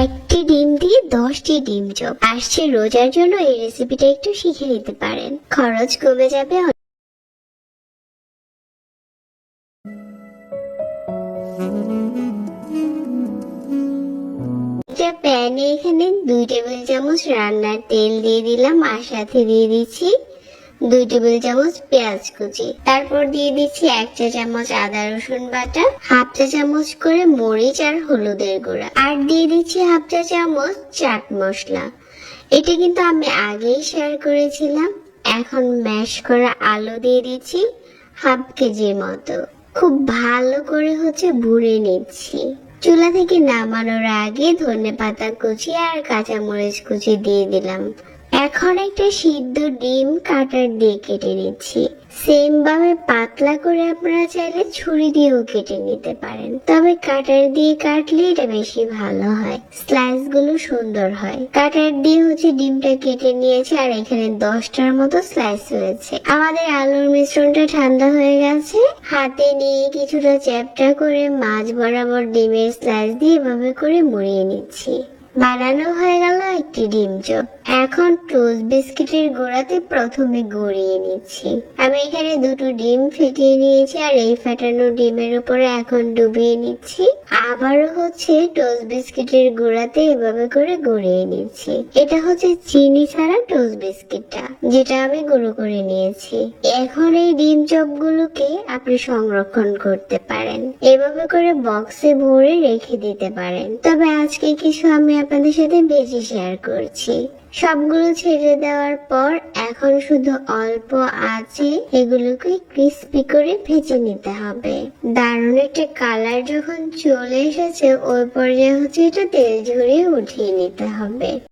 একটি ডিম দিয়ে দশটি ডিম চপ। আসছে রোজার জন্য এই রেসিপিটা একটু শিখে নিতে পারেন। খরচ কমে যাবে প্যানে এখানে দুই টেবিল চামচ রান্নার তেল দিয়ে দিলাম। আর সাথে দিয়ে দিচ্ছি দুই টেবিল চামচ পেঁয়াজ কুচি। তারপর দিয়ে দিচ্ছি এক চা চামচ আদা রসুন বাটা, হাফ চা চামচ করে মরিচ আর হলুদের গুঁড়া। আর দিয়ে দিচ্ছি হাফ চা চামচ চাট মশলা। এটা কিন্তু আমি আগেই শেয়ার করেছিলাম। এখন ম্যাশ করা আলু দিয়ে দিচ্ছি হাফ কেজির মতো। খুব ভালো করে হচ্ছে ভুড়ে নিচ্ছি। চুলা থেকে নামানোর আগে ধনে পাতা কুচি আর কাঁচামরিচ কুচি দিয়ে দিলাম। এখন একটা সিদ্ধ ডিম কাটার দিয়ে কেটে নিচ্ছি। সেম ভাবে পাতলা করে আপনারা চাইলে ছুরি দিয়েও কেটে নিতে পারেন। তবে কাটার দিয়ে কাটলে এটা বেশি ভালো হয়। স্লাইসগুলো সুন্দর হয়। কাটার দিয়ে হচ্ছে ডিমটা কেটে নিয়েছে আর এখানে দশটার মতো স্লাইস হয়েছে আমাদের আলুর মিশ্রণটা ঠান্ডা হয়ে গেছে। হাতে নিয়ে কিছুটা চ্যাপটা করে মাছ বরাবর ডিমের স্লাইস দিয়ে এভাবে করে মুড়িয়ে নিচ্ছি। বানানো হয়ে গেল একটি ডিম চপ। এখন টোস্ট বিস্কিটের গোড়াতে প্রথমে গড়িয়ে নিচ্ছি। আমি এখানে দুটো ডিম ফেটিয়ে নিয়েছি আর এই ফেটানো ডিমের উপরে এখন ডুবিয়ে নিচ্ছি। আবারও হচ্ছে টোস্ট বিস্কিটের গোড়াতে এভাবে করে গড়িয়ে নিচ্ছি। এটা হচ্ছে চিনি ছাড়া টোস্ট বিস্কিটটা, যেটা আমি গুঁড়ো করে নিয়েছি। এখন এই ডিম চপগুলোকে আপনি সংরক্ষণ করতে পারেন। এভাবে করে বক্সে ভরে রেখে দিতে পারেন। তবে আজকে কিছু আমি আপনাদের সাথে বেশি শেয়ার করছি। সবগুলো ছেড়ে দেওয়ার পর এখন শুধু অল্প আছে, এগুলোকে ক্রিস্পি করে ভেজে নিতে হবে। দারুণ একটা কালার যখন চলে এসেছে, ওই পর্যায়ে হচ্ছে এটা তেল ঝরিয়ে উঠিয়ে নিতে হবে।